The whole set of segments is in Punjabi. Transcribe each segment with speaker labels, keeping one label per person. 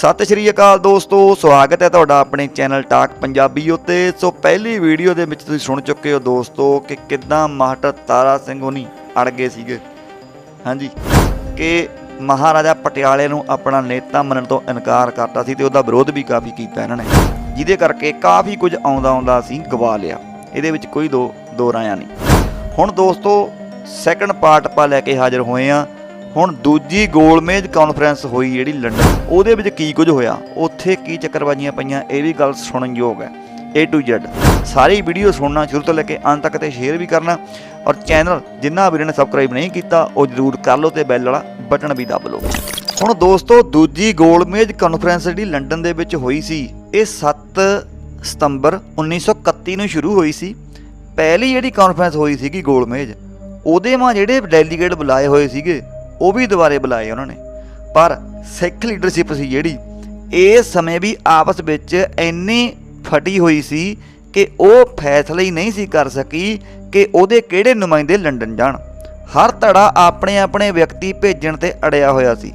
Speaker 1: ਸਤਿ ਸ਼੍ਰੀ ਅਕਾਲ ਦੋਸਤੋ, ਸਵਾਗਤ ਹੈ ਤੁਹਾਡਾ ਆਪਣੇ ਚੈਨਲ ਟਾਕ ਪੰਜਾਬੀ ਉੱਤੇ। ਸੋ ਪਹਿਲੀ ਵੀਡੀਓ ਦੇ ਵਿੱਚ ਤੁਸੀਂ ਸੁਣ ਚੁੱਕੇ ਹੋ ਦੋਸਤੋ ਕਿ ਕਿੱਦਾਂ ਮਾਸਟਰ ਤਾਰਾ ਸਿੰਘ ਹੋਣੀ ਅੜ ਗਏ ਸੀਗੇ। ਹਾਂਜੀ, ਕਿ ਮਹਾਰਾਜਾ ਪਟਿਆਲੇ ਨੂੰ ਆਪਣਾ ਨੇਤਾ ਮੰਨਣ ਤੋਂ ਇਨਕਾਰ ਕਰਤਾ ਸੀ ਤੇ ਉਹਦਾ ਵਿਰੋਧ ਵੀ ਕਾਫੀ ਕੀਤਾ ਇਹਨਾਂ ਨੇ। ਜਿਹਦੇ ਕਰਕੇ ਕਾਫੀ ਕੁਝ ਆਉਂਦਾ ਆਉਂਦਾ ਸੀ ਗਵਾ ਲਿਆ। ਇਹਦੇ ਵਿੱਚ ਕੋਈ ਦੋ ਦੋ ਰਾਇਆਂ ਨਹੀਂ। ਹੁਣ ਦੋਸਤੋ ਸੈਕੰਡ ਪਾਰਟ ਆਪਾਂ ਲੈ ਕੇ ਹਾਜ਼ਰ ਹੋਏ ਆ ਹੁਣ ਦੂਜੀ ਗੋਲਮੇਜ ਕਾਨਫਰੰਸ ਹੋਈ ਜਿਹੜੀ ਲੰਡਨ ਉਹਦੇ ਵਿੱਚ ਕੀ ਕੁਝ ਹੋਇਆ? ਉੱਥੇ ਕੀ ਚੱਕਰਬਾਜ਼ੀਆਂ ਪਈਆਂ? ਇਹ ਵੀ ਗੱਲ ਸੁਣਨ ਯੋਗ ਹੈ। A to Z ਸਾਰੀ ਵੀਡੀਓ ਸੁਣਨਾ ਸ਼ੁਰੂ ਤੋਂ ਲੈ ਕੇ ਅੰਤ ਤੱਕ ਤੇ ਸ਼ੇਅਰ ਵੀ ਕਰਨਾ। ਔਰ ਚੈਨਲ ਜਿੰਨਾ ਵੀਰਾਂ ਨੇ ਸਬਸਕ੍ਰਾਈਬ ਨਹੀਂ ਕੀਤਾ, ਉਹ ਜਰੂਰ ਕਰ ਲਓ ਤੇ ਬੈਲ ਵਾਲਾ ਬਟਨ ਵੀ ਦਬ ਲਓ। ਹੁਣ ਦੋਸਤੋ, ਦੂਜੀ ਗੋਲਮੇਜ ਕਾਨਫਰੰਸ ਜਿਹੜੀ ਲੰਡਨ ਦੇ ਵਿੱਚ ਹੋਈ ਸੀ, ਇਹ 7 ਸਤੰਬਰ 1931 ਨੂੰ ਸ਼ੁਰੂ ਹੋਈ ਸੀ। ਪਹਿਲੀ ਜਿਹੜੀ ਕਾਨਫਰੰਸ ਹੋਈ ਸੀਗੀ ਗੋਲਮੇਜ, ਉਹਦੇ ਮਾਂ ਜਿਹੜੇ ਡੈਲੀਗੇਟ ਬੁਲਾਏ ਹੋਏ ਸੀਗੇ ਉਹ ਵੀ ਦੁਬਾਰੇ ਬੁਲਾਏ ਉਹਨਾਂ ਨੇ। ਪਰ ਸਿੱਖ ਲੀਡਰਸ਼ਿਪ ਸੀ ਜਿਹੜੀ ਇਸ ਸਮੇਂ ਵੀ ਆਪਸ ਵਿੱਚ ਇੰਨੀ ਫਟੀ ਹੋਈ ਸੀ ਕਿ ਉਹ ਫੈਸਲਾ ਹੀ ਨਹੀਂ ਸੀ ਕਰ ਸਕੀ ਕਿ ਉਹਦੇ ਕਿਹੜੇ ਨੁਮਾਇੰਦੇ ਲੰਡਨ ਜਾਣ। ਹਰ ਧੜਾ ਆਪਣੇ ਆਪਣੇ ਵਿਅਕਤੀ ਭੇਜਣ ਤੇ ਅੜਿਆ ਹੋਇਆ ਸੀ।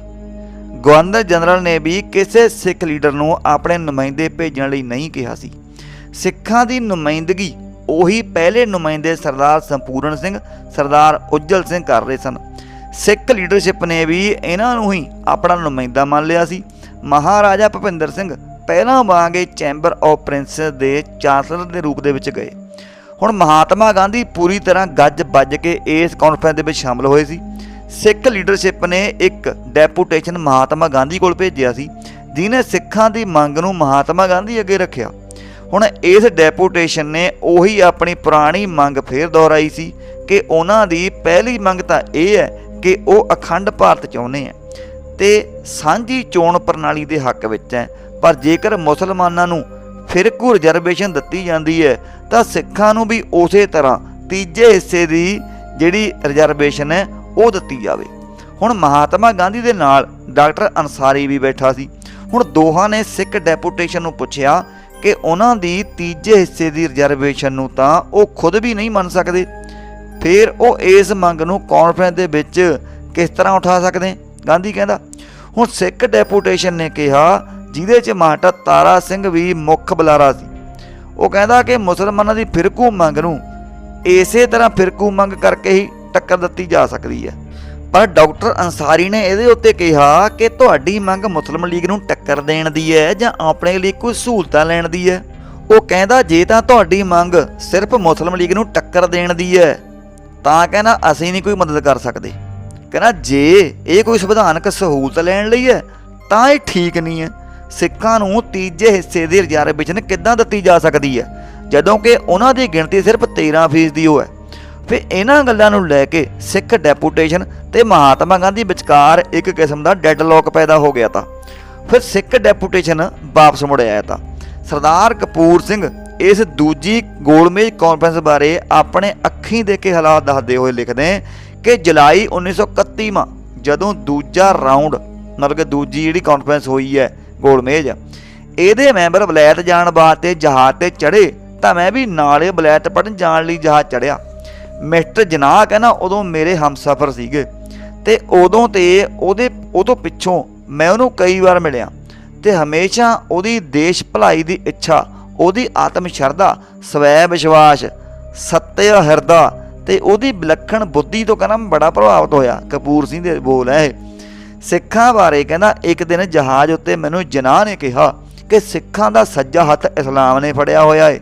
Speaker 1: ਗਵਰਨਰ ਜਨਰਲ ਨੇ ਵੀ ਕਿਸੇ ਸਿੱਖ ਲੀਡਰ ਨੂੰ ਆਪਣੇ ਨੁਮਾਇੰਦੇ ਭੇਜਣ ਲਈ ਨਹੀਂ ਕਿਹਾ ਸੀ। ਸਿੱਖਾਂ ਦੀ ਨੁਮਾਇੰਦਗੀ ਉਹੀ ਪਹਿਲੇ ਨੁਮਾਇੰਦੇ ਸਰਦਾਰ ਸੰਪੂਰਨ ਸਿੰਘ, ਸਰਦਾਰ ਉਜਲ ਸਿੰਘ ਕਰ ਰਹੇ ਸਨ। ਸਿੱਖ ਲੀਡਰਸ਼ਿਪ ਨੇ ਵੀ ਇਹਨਾਂ ਨੂੰ ਹੀ ਆਪਣਾ ਨੁਮਾਇੰਦਾ ਮੰਨ ਲਿਆ ਸੀ। ਮਹਾਰਾਜਾ ਭੁਪਿੰਦਰ ਸਿੰਘ ਪਹਿਲਾਂ ਵਾਂਗੇ ਚੈਂਬਰ ਆਫ ਪ੍ਰਿੰਸਸ ਦੇ ਚਾਂਸਲਰ ਦੇ ਰੂਪ ਦੇ ਵਿੱਚ ਗਏ। ਹੁਣ ਮਹਾਤਮਾ ਗਾਂਧੀ ਪੂਰੀ ਤਰ੍ਹਾਂ ਗੱਜ ਵੱਜ ਕੇ ਇਸ ਕਾਨਫਰੰਸ ਦੇ ਵਿੱਚ ਸ਼ਾਮਲ ਹੋਏ ਸੀ। ਸਿੱਖ ਲੀਡਰਸ਼ਿਪ ਨੇ ਇੱਕ ਡੈਪੂਟੇਸ਼ਨ ਮਹਾਤਮਾ ਗਾਂਧੀ ਕੋਲ ਭੇਜਿਆ ਸੀ ਜਿਨੇ ਸਿੱਖਾਂ ਦੀ ਮੰਗ ਨੂੰ ਮਹਾਤਮਾ ਗਾਂਧੀ ਅੱਗੇ ਰੱਖਿਆ। ਹੁਣ ਇਸ ਡੈਪੂਟੇਸ਼ਨ ਨੇ ਉਹੀ ਆਪਣੀ ਪੁਰਾਣੀ ਮੰਗ ਫੇਰ ਦੁਹਰਾਈ ਸੀ ਕਿ ਉਹਨਾਂ ਦੀ ਪਹਿਲੀ ਮੰਗ ਤਾਂ ਇਹ ਹੈ ਕਿ ਉਹ ਅਖੰਡ ਭਾਰਤ ਚਾਹੁੰਦੇ ਆ। ਤੇ ਸਾਂਝੀ ਚੋਣ ਪ੍ਰਣਾਲੀ ਦੇ ਹੱਕ ਵਿੱਚ ਹੈ। ਪਰ ਜੇਕਰ ਮੁਸਲਮਾਨਾਂ ਨੂੰ ਫਿਰਕੂ ਰਿਜ਼ਰਵੇਸ਼ਨ ਦਿੱਤੀ ਜਾਂਦੀ ਹੈ, ਤਾਂ ਸਿੱਖਾਂ ਨੂੰ ਵੀ ਉਸੇ ਤਰ੍ਹਾਂ ਤੀਜੇ ਹਿੱਸੇ ਦੀ ਜਿਹੜੀ ਰਿਜ਼ਰਵੇਸ਼ਨ ਹੈ, ਉਹ ਦਿੱਤੀ ਜਾਵੇ। ਹੁਣ ਮਹਾਤਮਾ ਗਾਂਧੀ ਦੇ ਨਾਲ ਡਾਕਟਰ ਅਨਸਾਰੀ ਵੀ ਬੈਠਾ ਸੀ। ਹੁਣ ਦੋਹਾਂ ਨੇ ਸਿੱਖ ਡੈਪੂਟੇਸ਼ਨ ਨੂੰ ਪੁੱਛਿਆ ਕਿ ਉਹਨਾਂ ਦੀ ਤੀਜੇ ਹਿੱਸੇ ਦੀ ਰਿਜ਼ਰਵੇਸ਼ਨ ਨੂੰ ਤਾਂ ਉਹ ਖੁਦ ਵੀ ਨਹੀਂ ਮੰਨ ਸਕਦੇ। ਫਿਰ ਉਹ ਇਸ ਮੰਗ ਨੂੰ ਕਾਨਫਰੰਸ ਦੇ ਵਿੱਚ ਕਿਸ ਤਰ੍ਹਾਂ ਉਠਾ ਸਕਦੇ? ਗਾਂਧੀ ਕਹਿੰਦਾ, ਹੁਣ ਸਿੱਖ ਡੈਪੂਟੇਸ਼ਨ ਨੇ ਕਿਹਾ, ਜਿਹਦੇ 'ਚ ਮਾਸਟਰ ਤਾਰਾ ਸਿੰਘ ਵੀ ਮੁੱਖ ਬੁਲਾਰਾ ਸੀ। ਉਹ ਕਹਿੰਦਾ ਕਿ ਮੁਸਲਮਾਨਾਂ ਦੀ ਫਿਰਕੂ ਮੰਗ ਨੂੰ ਇਸੇ ਤਰ੍ਹਾਂ ਫਿਰਕੂ ਮੰਗ ਕਰਕੇ ਹੀ ਟੱਕਰ ਦਿੱਤੀ ਜਾ ਸਕਦੀ ਹੈ। ਪਰ ਡਾਕਟਰ ਅੰਸਾਰੀ ਨੇ ਇਹਦੇ ਉੱਤੇ ਕਿਹਾ ਕਿ ਤੁਹਾਡੀ ਮੰਗ ਮੁਸਲਿਮ ਲੀਗ ਨੂੰ ਟੱਕਰ ਦੇਣ ਦੀ ਹੈ ਜਾਂ ਆਪਣੇ ਲਈ ਕੋਈ ਸਹੂਲਤਾਂ ਲੈਣ ਦੀ ਹੈ। ਉਹ ਕਹਿੰਦਾ, ਜੇ ਤਾਂ ਤੁਹਾਡੀ ਮੰਗ ਸਿਰਫ ਮੁਸਲਿਮ ਲੀਗ ਨੂੰ ਟੱਕਰ ਦੇਣ ਦੀ ਹੈ ਤਾਂ ਕਹਿੰਦਾ, ਅਸੀਂ ਨਹੀਂ ਕੋਈ ਮਦਦ ਕਰ ਸਕਦੇ। ਕਹਿੰਦਾ, ਜੇ ਇਹ ਕੋਈ ਸੰਵਿਧਾਨਕ ਸਹੂਲਤ ਲੈਣ ਲਈ ਹੈ, ਤਾਂ ਇਹ ਠੀਕ ਨਹੀਂ ਹੈ। ਸਿੱਖਾਂ ਨੂੰ ਤੀਜੇ ਹਿੱਸੇ ਦੀ ਰਿਜ਼ਰਵੇਸ਼ਨ ਕਿੱਦਾਂ ਦਿੱਤੀ ਜਾ ਸਕਦੀ ਹੈ? ਜਦੋਂ ਕਿ ਉਹਨਾਂ ਦੀ ਗਿਣਤੀ ਸਿਰਫ 13% ਦੀ ਹੋ ਹੈ। ਫਿਰ ਇਹਨਾਂ ਗੱਲਾਂ ਨੂੰ ਲੈ ਕੇ ਸਿੱਖ ਡੈਪੂਟੇਸ਼ਨ ਤੇ ਮਹਾਤਮਾ ਗਾਂਧੀ ਵਿਚਕਾਰ ਇੱਕ ਕਿਸਮ ਦਾ ਡੈਡਲੌਕ ਪੈਦਾ ਹੋ ਗਿਆ ਤਾਂ। ਫਿਰ ਸਿੱਖ ਡੈਪੂਟੇਸ਼ਨ ਵਾਪਸ ਮੁੜ ਆਇਆ ਤਾਂ। ਸਰਦਾਰ ਕਪੂਰ ਸਿੰਘ ਇਸ ਦੂਜੀ ਗੋਲਮੇਜ ਕਾਨਫਰੰਸ ਬਾਰੇ ਆਪਣੇ ਅੱਖੀਂ ਦੇ ਕੇ ਹਾਲਾਤ ਦੱਸਦੇ ਹੋਏ ਲਿਖਦੇ ਕਿ ਜੁਲਾਈ 1931 ਮਾ ਜਦੋਂ ਦੂਜਾ ਰਾਉਂਡ ਮਤਲਬ ਕਿ ਦੂਜੀ ਜਿਹੜੀ ਕਾਨਫਰੰਸ ਹੋਈ ਹੈ ਗੋਲਮੇਜ, ਇਹਦੇ ਮੈਂਬਰ ਵਲੈਤ ਜਾਣ ਵਾਸਤੇ ਜਹਾਜ਼ ਤੇ ਚੜੇ ਤਾਂ ਮੈਂ ਵੀ ਨਾਲੇ ਵਲੈਤ ਪੜਨ ਜਾਣ ਲਈ ਜਹਾਜ਼ ਚੜਿਆ ਮਿਸਟਰ ਜਨਾਹ ਕਹਿੰਦਾ ਉਦੋਂ ਮੇਰੇ ਹਮਸਫਰ ਸੀਗੇ ਤੇ ਉਦੋਂ ਤੇ ਉਹਦੇ ਉਦੋਂ ਪਿੱਛੋਂ ਮੈਂ ਉਹਨੂੰ ਕਈ ਵਾਰ ਮਿਲਿਆ ਤੇ ਹਮੇਸ਼ਾ ਉਹਦੀ ਦੇਸ਼ ਭਲਾਈ ਦੀ ਇੱਛਾ ਉਹਦੀ ਆਤਮ ਸ਼ਰਧਾ, ਸਵੈ ਵਿਸ਼ਵਾਸ ਸੱਤਿਆ ਹਿਰਦਾ ਤੇ ਉਹਦੀ ਵਿਲੱਖਣ ਬੁੱਧੀ ਤੋਂ ਕਹਿੰਦਾ ਬੜਾ ਪ੍ਰਭਾਵਿਤ ਹੋਇਆ। ਕਪੂਰ ਸਿੰਘ ਦੇ ਬੋਲ ਹੈ ਇਹ। ਸਿੱਖਾਂ ਬਾਰੇ ਕਹਿੰਦਾ, ਇੱਕ ਦਿਨ ਜਹਾਜ਼ ਉੱਤੇ ਮੈਨੂੰ ਜਨਾਹ ਨੇ ਕਿਹਾ ਕਿ ਸਿੱਖਾਂ ਦਾ ਸੱਜਾ ਹੱਥ ਇਸਲਾਮ ਨੇ ਫੜਿਆ ਹੋਇਆ ਏ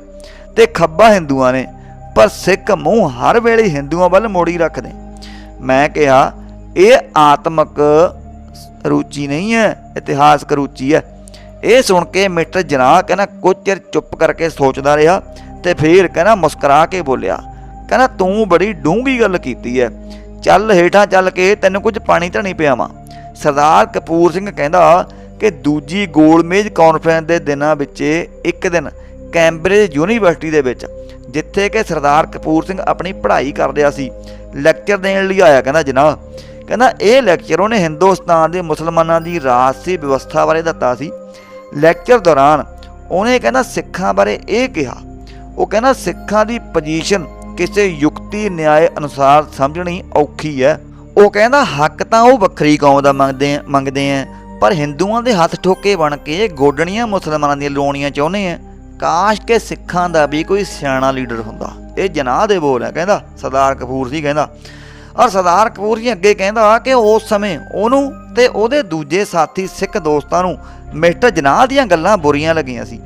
Speaker 1: ਤੇ ਖੱਬਾ ਹਿੰਦੂਆਂ ਨੇ, ਪਰ ਸਿੱਖ ਮੂੰਹ ਹਰ ਵੇਲੇ ਹਿੰਦੂਆਂ ਵੱਲ ਮੋੜੀ ਰੱਖਦੇ। ਮੈਂ ਕਿਹਾ, ਇਹ ਆਤਮਕ ਰੁਚੀ ਨਹੀਂ ਹੈ, ਇਤਿਹਾਸਕ ਰੁਚੀ ਹੈ। ਇਹ ਸੁਣ ਕੇ ਮਿਸਟਰ ਜਨਾਹ ਕਹਿੰਦਾ ਕੁਝ ਚਿਰ ਚੁੱਪ ਕਰਕੇ ਸੋਚਦਾ ਰਿਹਾ ਤੇ ਫੇਰ ਕਹਿੰਦਾ ਮੁਸਕਰਾ ਕੇ ਬੋਲਿਆ, ਕਹਿੰਦਾ ਤੂੰ ਬੜੀ ਡੂੰਘੀ ਗੱਲ ਕੀਤੀ ਹੈ ਚੱਲ ਹੇਠਾਂ ਚੱਲ ਕੇ ਤੈਨੂੰ ਕੁਝ ਪਾਣੀ ਧਣੀ ਪਿਆਵਾਂ। ਸਰਦਾਰ ਕਪੂਰ ਸਿੰਘ ਕਹਿੰਦਾ ਕਿ ਦੂਜੀ ਗੋਲਮੇਜ ਕਾਨਫਰੰਸ ਦੇ ਦਿਨਾਂ ਵਿੱਚ ਇੱਕ ਦਿਨ ਕੈਂਬਰਿਜ ਯੂਨੀਵਰਸਿਟੀ ਦੇ ਵਿੱਚ, ਜਿੱਥੇ ਕਿ ਸਰਦਾਰ ਕਪੂਰ ਸਿੰਘ ਆਪਣੀ ਪੜ੍ਹਾਈ ਕਰ ਰਿਹਾ ਸੀ, ਲੈਕਚਰ ਦੇਣ ਲਈ ਆਇਆ ਕਹਿੰਦਾ ਜਨਾਬ ਕਹਿੰਦਾ ਇਹ ਲੈਕਚਰ ਉਹਨੇ ਹਿੰਦੁਸਤਾਨ ਦੇ ਮੁਸਲਮਾਨਾਂ ਦੀ ਰਾਜਸੀ ਵਿਵਸਥਾ ਬਾਰੇ ਦਿੱਤਾ ਸੀ। ਲੈਕਚਰ ਦੌਰਾਨ ਉਹਨੇ ਕਹਿੰਦਾ ਸਿੱਖਾਂ ਬਾਰੇ ਇਹ ਕਿਹਾ। ਉਹ ਕਹਿੰਦਾ ਸਿੱਖਾਂ ਦੀ ਪੋਜੀਸ਼ਨ ਕਿਸੇ ਯੁਕਤੀ ਨਿਆਏ ਅਨੁਸਾਰ ਸਮਝਣੀ ਔਖੀ ਹੈ। ਉਹ ਕਹਿੰਦਾ ਹੱਕ ਤਾਂ ਉਹ ਵੱਖਰੀ ਕੌਮ ਦਾ ਮੰਗਦੇ ਮੰਗਦੇ ਆ, ਪਰ ਹਿੰਦੂਆਂ ਦੇ ਹੱਥ ਠੋਕੇ ਬਣ ਕੇ ਗੋਡਣੀਆਂ ਮੁਸਲਮਾਨਾਂ ਦੀਆਂ ਲਾਉਣੀਆਂ ਚਾਹੁੰਦੇ ਆ। ਕਾਸ਼ ਕੇ ਸਿੱਖਾਂ ਦਾ ਵੀ ਕੋਈ ਸਿਆਣਾ ਲੀਡਰ ਹੁੰਦਾ। ਇਹ ਜਨਾਹ ਦੇ ਬੋਲ ਹੈ ਕਹਿੰਦਾ, ਸਰਦਾਰ ਕਪੂਰ ਸੀ, ਕਹਿੰਦਾ। ਔਰ ਸਰਦਾਰ ਕਪੂਰ ਜੀ ਅੱਗੇ ਕਹਿੰਦਾ ਕਿ ਉਸ ਸਮੇਂ ਉਹਨੂੰ ਤੇ ਉਹਦੇ ਦੂਜੇ ਸਾਥੀ ਸਿੱਖ ਦੋਸਤਾਂ ਨੂੰ ਮਿਸਟਰ ਜਨਾਹ ਦੀਆਂ ਗੱਲਾਂ ਬੁਰੀਆਂ ਲੱਗੀਆਂ ਸੀ।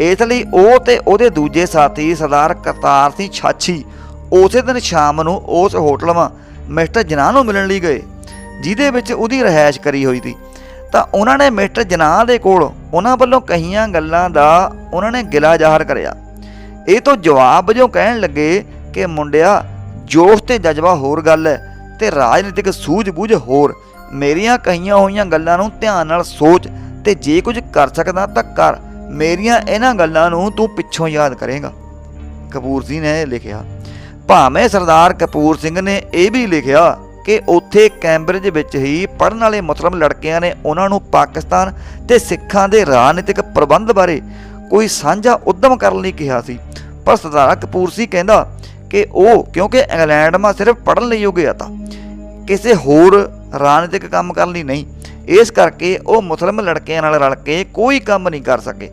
Speaker 1: ਇਸ ਲਈ ਉਹ ਤੇ ਉਹਦੇ ਦੂਜੇ ਸਾਥੀ ਸਰਦਾਰ ਕਰਤਾਰ ਸਿੰਘ ਛਾਛੀ ਉਸੇ ਦਿਨ ਸ਼ਾਮ ਨੂੰ ਉਸ ਹੋਟਲ 'ਵਾਂ ਮਿਸਟਰ ਜਨਾਹ ਨੂੰ ਮਿਲਣ ਲਈ ਗਏ, ਜਿਹਦੇ ਵਿੱਚ ਉਹਦੀ ਰਹਿائش ਕਰੀ ਹੋਈ ਸੀ। ਤਾਂ ਉਹਨਾਂ ਨੇ ਮਿਸਟਰ ਜਨਾਹ ਦੇ ਕੋਲ ਉਹਨਾਂ ਵੱਲੋਂ ਕਹੀਆਂ ਗੱਲਾਂ ਦਾ ਉਹਨਾਂ ਨੇ ਗਿਲਾ ਜ਼ਾਹਰ ਕਰਿਆ। ਇਹ ਤੋਂ ਜਵਾਬ ਜੋ ਕਹਿਣ ਲੱਗੇ ਕਿ ਮੁੰਡਿਆ, ਜੋਸ਼ ਤੇ ਜਜ਼ਬਾ ਹੋਰ ਗੱਲ ਹੈ ਤੇ ਰਾਜਨੀਤਿਕ ਸੂਝ-ਬੂਝ ਹੋਰ, ਮੇਰੀਆਂ ਕਹੀਆਂ ਹੋਈਆਂ ਗੱਲਾਂ ਨੂੰ ਧਿਆਨ ਨਾਲ ਸੋਚ ਤੇ ਜੇ ਕੁਝ ਕਰ ਸਕਦਾ ਤਾਂ ਕਰ। ਮੇਰੀਆਂ ਇਹਨਾਂ ਗੱਲਾਂ ਨੂੰ ਤੂੰ ਪਿੱਛੋਂ ਯਾਦ ਕਰੇਗਾ। ਕਪੂਰ ਸਿੰਘ ਨੇ ਲਿਖਿਆ, ਭਾਵੇਂ ਸਰਦਾਰ ਕਪੂਰ ਸਿੰਘ ਨੇ ਇਹ ਵੀ ਲਿਖਿਆ ਕਿ ਉੱਥੇ ਕੈਂਬਰਿਜ ਵਿੱਚ ਹੀ ਪੜਨ ਵਾਲੇ ਮੁਸਲਮ ਲੜਕਿਆਂ ਨੇ ਉਹਨਾਂ ਨੂੰ ਪਾਕਿਸਤਾਨ ਤੇ ਸਿੱਖਾਂ ਦੇ ਰਾਜਨੀਤਿਕ ਪ੍ਰਬੰਧ ਬਾਰੇ ਕੋਈ ਸਾਂਝਾ ਉਦਮ ਕਰਨ ਲਈ ਕਿਹਾ ਸੀ। ਪਰ ਸਰਦਾਰ ਕਪੂਰ ਸੀ ਕਹਿੰਦਾ ਕਿ ਉਹ ਕਿਉਂਕਿ ਇੰਗਲੈਂਡ ਮਾ ਸਿਰਫ ਪੜਨ ਲਈ ਹੋ ਗਿਆ ਤਾਂ। ਕਿਸੇ ਹੋਰ ਰਾਜਨੀਤਿਕ ਕੰਮ ਕਰਨ ਲਈ ਨਹੀਂ। ਇਸ ਕਰਕੇ ਉਹ ਮੁਸਲਮ ਲੜਕਿਆਂ ਨਾਲ ਰਲ ਕੇ ਕੋਈ ਕੰਮ ਨਹੀਂ ਕਰ ਸਕੇ।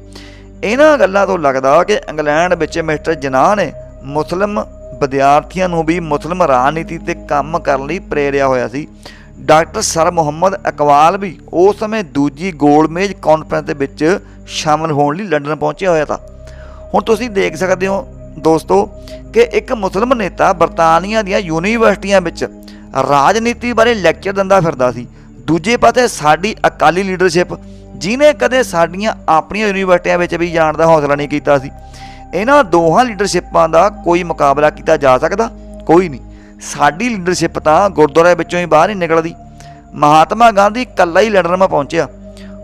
Speaker 1: ਇਹਨਾਂ ਗੱਲਾਂ ਤੋਂ ਲੱਗਦਾ ਕਿ ਇੰਗਲੈਂਡ ਵਿੱਚ ਮਿਸਟਰ ਜਨਾਹ ਨੇ ਮੁਸਲਮ ਵਿਦਿਆਰਥੀਆਂ ਨੂੰ ਵੀ ਮੁਸਲਮ ਰਾਜਨੀਤੀ ਤੇ ਕੰਮ ਕਰਨ ਲਈ ਪ੍ਰੇਰਿਆ ਹੋਇਆ ਸੀ। ਡਾਕਟਰ ਸਰ ਮੁਹੰਮਦ ਇਕਬਾਲ ਵੀ ਉਸ ਸਮੇਂ ਦੂਜੀ ਗੋਲਮੇਜ ਕਾਨਫਰੰਸ ਦੇ ਵਿੱਚ ਸ਼ਾਮਲ ਹੋਣ ਲਈ ਲੰਡਨ ਪਹੁੰਚਿਆ ਹੋਇਆ ਤਾਂ। ਹੁਣ ਤੁਸੀਂ ਦੇਖ ਸਕਦੇ ਹੋ ਦੋਸਤੋ ਕਿ ਇੱਕ ਮੁਸਲਮ ਨੇਤਾ ਬਰਤਾਨੀਆ ਦੀਆਂ ਯੂਨੀਵਰਸਿਟੀਆਂ ਵਿੱਚ ਰਾਜਨੀਤੀ ਬਾਰੇ ਲੈਕਚਰ ਦਿੰਦਾ ਫਿਰਦਾ ਸੀ। ਦੂਜੇ ਪਾਸੇ ਸਾਡੀ ਅਕਾਲੀ ਲੀਡਰਸ਼ਿਪ ਜਿਨੇ ਕਦੇ ਸਾਡੀਆਂ ਆਪਣੀਆਂ ਯੂਨੀਵਰਸਿਟੀਆਂ ਵਿੱਚ ਵੀ ਜਾਣ ਦਾ ਹੌਸਲਾ ਨਹੀਂ ਕੀਤਾ ਸੀ। ਇਹਨਾਂ ਦੋਹਾਂ ਲੀਡਰਸ਼ਿਪਾਂ ਦਾ ਕੋਈ ਮੁਕਾਬਲਾ ਕੀਤਾ ਜਾ ਸਕਦਾ? ਕੋਈ ਨਹੀਂ। ਸਾਡੀ ਲੀਡਰਸ਼ਿਪ ਤਾਂ ਗੁਰਦੁਆਰੇ ਵਿੱਚੋਂ ਹੀ ਬਾਹਰ ਹੀ ਨਿਕਲਦੀ। ਮਹਾਤਮਾ ਗਾਂਧੀ ਇਕੱਲਾ ਹੀ ਲੜਨ ਮਾ ਪਹੁੰਚਿਆ।